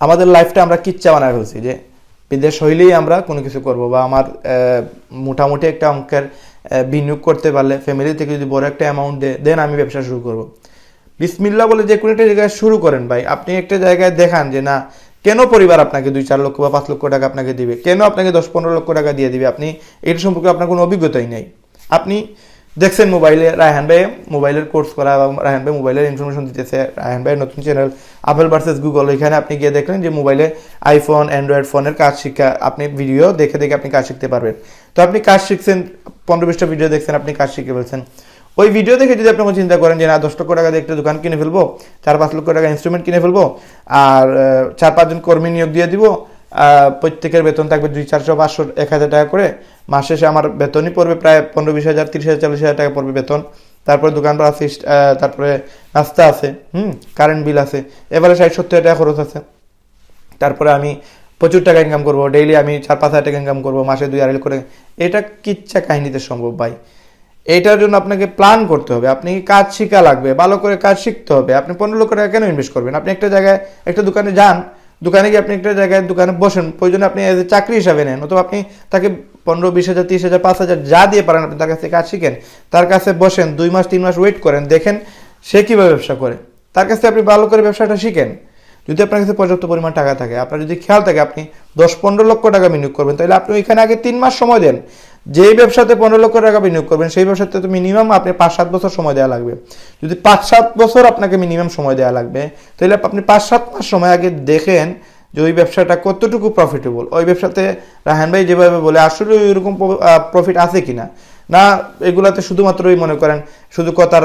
আমাদের লাইফটা আমরা কিচ্ছা বানায় ফেলছি যে, বিদেশ হইলেই আমরা কোনো কিছু করব বা আমার মোটামুটি একটা অঙ্কের বিনিয়োগ করতে পারলে ফ্যামিলি থেকে যদি বড় একটা অ্যামাউন্ট দেয় দেন আমি ব্যবসা শুরু করব। বিসমিল্লা বলে যে কোনো একটা জায়গায় শুরু করেন ভাই। আপনি একটা জায়গায় দেখান যে, না, কেন পরিবার আপনাকে দুই, চার লক্ষ বা পাঁচ লক্ষ টাকা আপনাকে দিবে? কেন আপনাকে দশ, পনেরো লক্ষ টাকা দিয়ে দিবে? আপনি এটা সম্পর্কে আপনার কোনো অভিজ্ঞতাই নেই। আপনি দেখছেন মোবাইলে রায়হান ভাই মোবাইলের কোর্স করা এবং রায়হান ভাই মোবাইলের ইনফরমেশন দিতেছে। রায়হান ভাইয়ের নতুন চ্যানেল আপেল ভার্সেস গুগল এখানে আপনি গিয়ে দেখলেন যে মোবাইলে আইফোন অ্যান্ড্রয়েড ফোনের কাজ শিক্ষা, আপনি ভিডিও দেখে দেখে আপনি কাজ শিখতে পারবেন। তো আপনি কাজ শিখছেন, পনেরো বিশটা ভিডিও দেখছেন, আপনি কাজ শিখে ফেলছেন। ওই ভিডিও দেখে যদি আপনি চিন্তা করেন যে না, দশ লক্ষ টাকা দিয়ে একটা দোকান কিনে ফেলব, চার পাঁচ লক্ষ টাকা ইনস্ট্রুমেন্ট কিনে ফেলব, আর চার পাঁচজন কর্মী নিয়োগ দিয়ে দিব প্রত্যেকের বেতন থাকবে দুই চারশো, পাঁচশো, এক হাজার টাকা করে। মাস শেষে আমার বেতনই পড়বে প্রায় পনেরো, বিশ হাজার, তিরিশ হাজার, চল্লিশ হাজার টাকা পড়বে বেতন। তারপরে দোকান আছে তারপরে নাস্তা আছে, হুম কারেন্ট বিল আছে। এবারে ষাট, সত্তর টাকা খরচ আছে। তারপরে আমি প্রচুর টাকা ইনকাম করব। ডেইলি আমি চার, পাঁচ হাজার টাকা ইনকাম করব, মাসে দুই আড়াই করে এটা কিচ্ছা কাহিনীতে সম্ভব ভাই। এইটার জন্য আপনাকে প্ল্যান করতে হবে। আপনি কাজ শিখা লাগবে? ভালো করে কাজ শিখতে হবে। আপনি পনেরো লক্ষ টাকা কেন ইনভেস্ট করবেন? আপনি একটা জায়গায়, একটা দোকানে যান দোকানে গিয়ে আপনি একটা জায়গায় দোকানে বসেন, প্রয়োজনে আপনি এজ এ চাকরি হিসাবে নেন, অথবা আপনি তাকে পনেরো, বিশ হাজার, তিরিশ হাজার, পাঁচ হাজার যা দিয়ে পারেন, আপনি তার কাছে কাজ শিখেন, তার কাছে বসেন, দুই মাস, তিন মাস ওয়েট করেন, দেখেন সে কীভাবে ব্যবসা করে। তার কাছে আপনি ভালো করে ব্যবসাটা শিখেন। যদি আপনার কাছে পর্যাপ্ত পরিমাণ টাকা থাকে, আপনার যদি খেয়াল থাকে আপনি দশ, পনেরো লক্ষ টাকা বিনিয়োগ করবেন, তাহলে আপনি ওইখানে আগে তিন মাস সময় দেন। যেই ব্যবসাতে পনেরো লক্ষ টাকা বিনিয়োগ করবেন, সেই ব্যবসাতে তো মিনিমাম আপনি পাঁচ সাত বছর সময় দেওয়া লাগবে। যদি পাঁচ সাত বছর আপনাকে মিনিমাম সময় দেওয়া লাগবে, তাহলে আপনি পাঁচ সাত মাস সময় আগে দেখেন যে ওই ব্যবসাটা কতটুকু প্রফিটেবল ওই ব্যবসাতে রাহান ভাই যেভাবে বলে, আসলে ওইরকম প্রফিট আছে কিনা? না না এগুলাতে শুধুমাত্রই মনে করেন শুধু কথার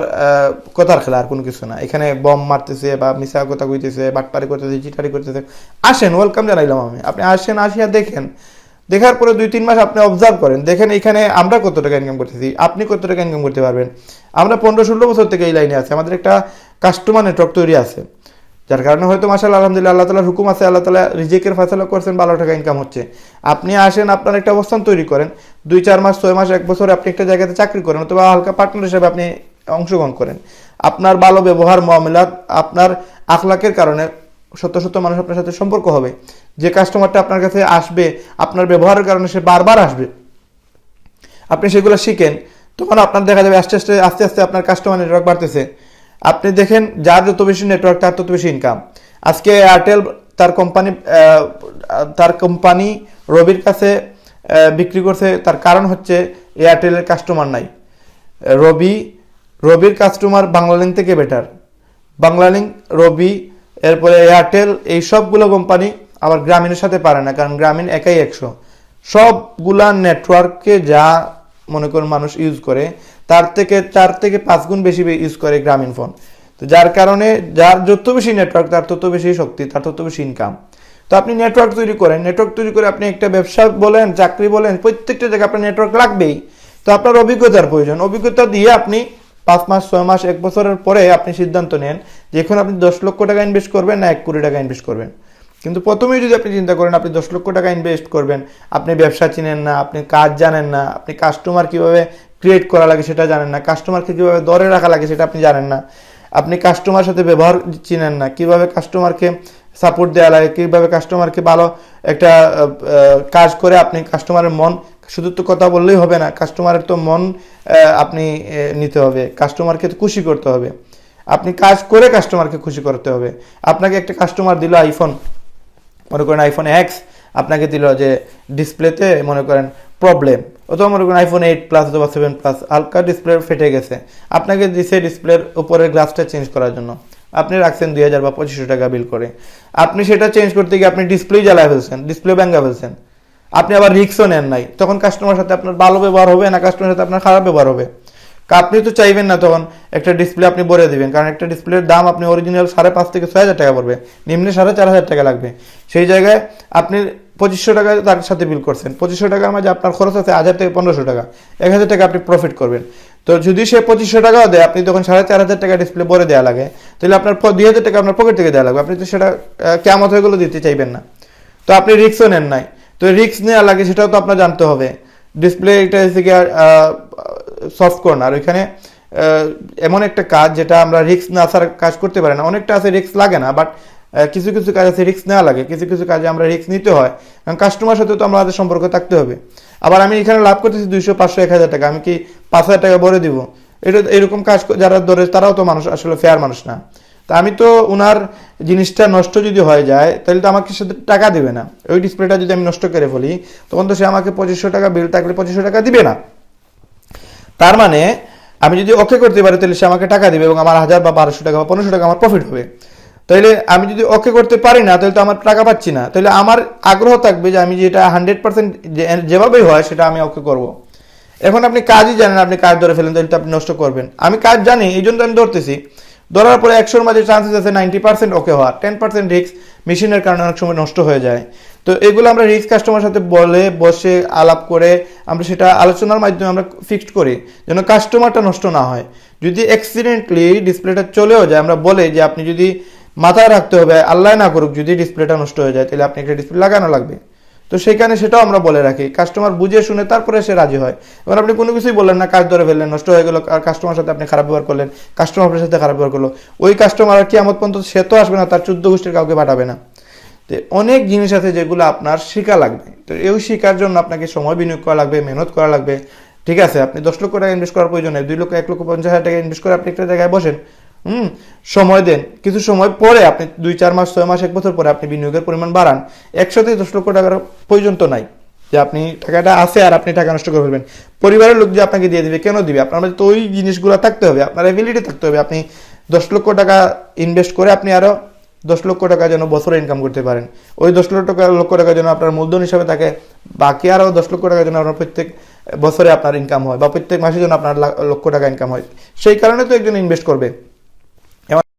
কথার খেলা আর কোনো কিছু না। এখানে বম মারতেছে বা মিশা কথা কইতেছে, বাটপারি করতেছে, চিটারি করতেছে। আসেন ওয়েলকাম জানাইলাম আমি। আপনি আসেন, আসিয়া দেখেন দেখার পরে দুই, তিন মাস আপনি অবজার্ভ করেন, দেখেন এখানে আমরা কত টাকা ইনকাম করতেছি, আপনি কত টাকা ইনকাম করতে পারবেন। আমরা পনেরো, ষোলো বছর থেকে এই লাইনে আছে, আমাদের একটা কাস্টমার নেটওয়ার্ক তৈরি আছে। যার কারণে হয়তো মাসাল আলহামদুলিল্লাহ, আল্লাহ তালার হুকুম আছে, আল্লাহ তালা রিজেকের ফেসলা করছেন, ভালো টাকা ইনকাম হচ্ছে। আপনি আসেন, আপনার একটা অবস্থান তৈরি করেন, দুই, চার মাস, ছয় মাস, এক বছর আপনি একটা জায়গাতে চাকরি করেন, অথবা হালকা পার্টনার হিসেবে আপনি অংশগ্রহণ করেন। আপনার ভালো ব্যবহার মামলাত আপনার আখলাকের কারণে সত্য সত্য মানুষ আপনার সাথে সম্পর্ক হবে। যে কাস্টমারটা আপনার কাছে আসবে, আপনার ব্যবহারের কারণে সে বারবার আসবে। আপনি সেগুলো শিখেন, তখন আপনার দেখা যাবে আস্তে আস্তে আস্তে আস্তে আপনার কাস্টমার নেটওয়ার্ক বাড়তেছে। আপনি দেখেন, যার যত বেশি নেটওয়ার্ক তার তত বেশি ইনকাম আজকে এয়ারটেল তার কোম্পানি তার কোম্পানি রবির কাছে বিক্রি করছে, তার কারণ হচ্ছে এয়ারটেলের কাস্টমার নাই। রবি, রবির কাস্টমার বাংলালিঙ্ক থেকে বেটার বাংলালিঙ্ক রবি এরপরে এয়ারটেল এই সবগুলো কোম্পানি আবার গ্রামীণের সাথে পারে না, কারণ গ্রামীণ একাই একশো। সবগুলা নেটওয়ার্ককে যা মনে করুন মানুষ ইউজ করে, তার থেকে চার থেকে পাঁচ গুণ বেশি ইউজ করে গ্রামীণ ফোন তো যার কারণে যার যত বেশি নেটওয়ার্ক তার তত বেশি শক্তি, তার তত বেশি ইনকাম তো আপনি নেটওয়ার্ক তৈরি করেন নেটওয়ার্ক তৈরি করে আপনি একটা ব্যবসা বলেন, চাকরি বলেন, প্রত্যেকটা জায়গায় আপনার নেটওয়ার্ক লাগবেই। তো আপনার অভিজ্ঞতার প্রয়োজন। অভিজ্ঞতা দিয়ে আপনি পাঁচ মাস, ছয় মাস, এক বছরের পরে আপনি সিদ্ধান্ত নেন যে এখন আপনি দশ লক্ষ টাকা ইনভেস্ট করবেন না এক কোটি টাকা ইনভেস্ট করবেন। কিন্তু প্রথমেই যদি আপনি চিন্তা করেন, আপনি দশ লক্ষ টাকা ইনভেস্ট করবেন, আপনি ব্যবসা চিনেন না, আপনি কাজ জানেন না, আপনি কাস্টমার কীভাবে ক্রিয়েট করা লাগে সেটা জানেন না কাস্টমারকে কীভাবে দরে রাখা লাগে সেটা আপনি জানেন না, আপনি কাস্টমার সাথে ব্যবহার চিনেন না, কীভাবে কাস্টমারকে সাপোর্ট দেওয়া লাগে, কীভাবে কাস্টমারকে ভালো একটা কাজ করে আপনি কাস্টমারের মন শুধু তো কথা বললেই হবে না কাস্টমারের তো মন আপনি নিতে হবে। কাস্টমারকে তো খুশি করতে হবে। আপনি কাজ করে কাস্টমারকে খুশি করতে হবে। আপনাকে একটা কাস্টমার দিল আইফোন মনে করেন আইফোন এক্স আপনাকে দিল যে ডিসপ্লেতে মনে করেন প্রবলেম অথবা মনে করেন আইফোন এইট প্লাস অথবা সেভেন প্লাস হালকা ডিসপ্লে ফেটে গেছে। আপনাকে দিছে ডিসপ্লের উপরের গ্লাসটা চেঞ্জ করার জন্য। আপনি রাখছেন দুই হাজার বা পঁচিশশো টাকা বিল করে। আপনি সেটা চেঞ্জ করতে গিয়ে আপনি ডিসপ্লে জ্বালায় ফেলছেন ডিসপ্লে ব্যাঙ্গা ফেলছেন। আপনি আবার রিক্সও নেন নাই। তখন কাস্টমার সাথে আপনার ভালো ব্যবহার হবে না কাস্টমার সাথে আপনার খারাপ ব্যবহার হবে। আপনি তো চাইবেন না তখন একটা ডিসপ্লে আপনি বলে দেবেন, কারণ একটা ডিসপ্লের দাম আপনি অরিজিনাল সাড়ে পাঁচ থেকে ছয় হাজার টাকা পড়বে, নিম্নে সাড়ে চার হাজার টাকা লাগবে। সেই জায়গায় আপনি পঁচিশশো টাকা তার সাথে বিল করছেন। পঁচিশশো টাকার মাঝে আপনার খরচ আছে হাজার থেকে পনেরোশো টাকা, এক হাজার টাকা আপনি প্রফিট করবেন। তো যদি সে পঁচিশশো টাকাও দেয়, আপনি তখন সাড়ে চার হাজার টাকা ডিসপ্লে ভরে দেওয়া লাগে, তাহলে আপনার দুই হাজার টাকা আপনার পকেট থেকে দেওয়া লাগবে। আপনি তো সেটা কেমত হয়ে গেলেও দিতে চাইবেন না। তো আপনি রিক্সও নেন নাই। তো রিক্স নেওয়া লাগে সেটাও তো আপনার জানতে হবে। ডিসপ্লে এটা হচ্ছে গিয়ে সফট কর্নার ওইখানে এমন একটা কাজ যেটা আমরা রিক্স না আসার কাজ করতে পারি না। অনেকটা আছে রিক্স লাগে না বাট কিছু কিছু কাজে আছে রিস্ক নেওয়া লাগে। কিছু কিছু কাজে আমরা রিস্ক নিতে হয়। কারণ কাস্টমার সাথে তো আমাদের সম্পর্ক থাকতে হবে। আবার আমি এখানে লাভ করতেছি দুইশো, পাঁচশো, এক হাজার টাকা। আমি কি পাঁচ হাজার টাকা ভরে দিব? এটা, এরকম কাজ যারা ধরে, তারাও তো মানুষ, আসলে ফেয়ার মানুষ না। তা আমি তো ওনার জিনিসটা নষ্ট যদি হয়ে যায়, তাহলে তো আমাকে সাথে টাকা দিবে না। ওই ডিসপ্লেটা যদি আমি নষ্ট করে ফেলি, তখন তো সে আমাকে পঁচিশশো টাকা বিল থাকলে পঁচিশশো টাকা দিবে না। তার মানে আমি যদি ওকে করতে পারি, তাহলে সে আমাকে টাকা দিবে এবং আমার হাজার বা বারোশো টাকা বা পনেরোশো টাকা আমার প্রফিট হবে। তাহলে আমি যদি ওকে করতে পারি না, তাহলে তো আমার টাকা পাচ্ছি না। তাহলে আমার আগ্রহ থাকবে যে আমি যেটা হান্ড্রেড পার্সেন্ট যেভাবেই হয়, সেটা আমি ওকে করব। এখন আপনি কাজই জানেন, আপনি কাজ ধরে ফেলেন, তাহলে তো আপনি নষ্ট করবেন। আমি কাজ জানি এই জন্য আমি ধরতেছি। ধরার পরে একশোর মাঝে চান্সেস আছে নাইনটি পার্সেন্ট ওকে হওয়া টেন পার্সেন্ট রিস্ক মেশিনের কারণে অনেক সময় নষ্ট হয়ে যায়। তো এগুলো আমরা রিস্ক কাস্টমার সাথে বলে, বসে আলাপ করে আমরা সেটা আলোচনার মাধ্যমে আমরা ফিক্সড করি, যেন কাস্টমারটা নষ্ট না হয়। যদি অ্যাক্সিডেন্টলি ডিসপ্লেটা চলেও যায়, আমরা বলে যে আপনি যদি মাথায় রাখতে হবে, আল্লাহ না করুক, যদি ডিসপ্লেটা নষ্ট হয়ে যায়, তাহলে আপনি একটা ডিসপ্লে লাগানো লাগবে। তো সেখানে সেটাও আমরা বলে রাখি। কাস্টমার বুঝে শুনে তারপরে সে রাজি হয়। এবার আপনি কোনো কিছুই বললেন না, কাজ ধরে ফেললেন, নষ্ট হয়ে গেল, আর কাস্টমার সাথে আপনি খারাপ ব্যবহার করলেন কাস্টমার আপনার সাথে খারাপ ব্যবহার করল। ওই কাস্টমার আর কি আমার পর্যন্ত সে তো আসবে না, তার চোদ্দ গোষ্ঠীর কাউকে পাঠাবে না। তো অনেক জিনিস আছে যেগুলো আপনার শেখা লাগবে। তো এই শেখার জন্য আপনাকে সময় বিনিয়োগ করা লাগবে, মেহনত করা লাগবে। ঠিক আছে, আপনি দশ লক্ষ টাকা ইনভেস্ট করার প্রয়োজন নেই, দুই লক্ষ, এক লক্ষ, পঞ্চাশ হাজার টাকা ইনভেস্ট করে আপনি একটা জায়গায় বসেন। হুম, সময় দেন। কিছু সময় পরে আপনি দুই, চার মাস, ছয় মাস, এক বছর পরে আপনি বিনিয়োগের পরিমাণ বাড়ান। একসাথে দশ লক্ষ টাকার প্রয়োজন তো নাই যে আপনি টাকাটা আছে আর আপনি টাকা নষ্ট করে ফেলবেন। পরিবারের লোক যে আপনাকে দিয়ে দিবে, কেন দিবে? আপনার তো ওই জিনিসগুলো থাকতে হবে, আপনার অ্যাবিলিটি থাকতে হবে। আপনি দশ লক্ষ টাকা ইনভেস্ট করে আপনি আরও দশ লক্ষ টাকা যেন বছরে ইনকাম করতে পারেন। ওই দশ লক্ষ টাকা লক্ষ টাকা যেন আপনার মূলধন হিসাবে থাকে, বাকি আরও দশ লক্ষ টাকা যেন আপনার প্রত্যেক বছরে আপনার ইনকাম হয় বা প্রত্যেক মাসে যেন আপনার লক্ষ টাকা ইনকাম হয়। সেই কারণে তো একজন ইনভেস্ট করবে।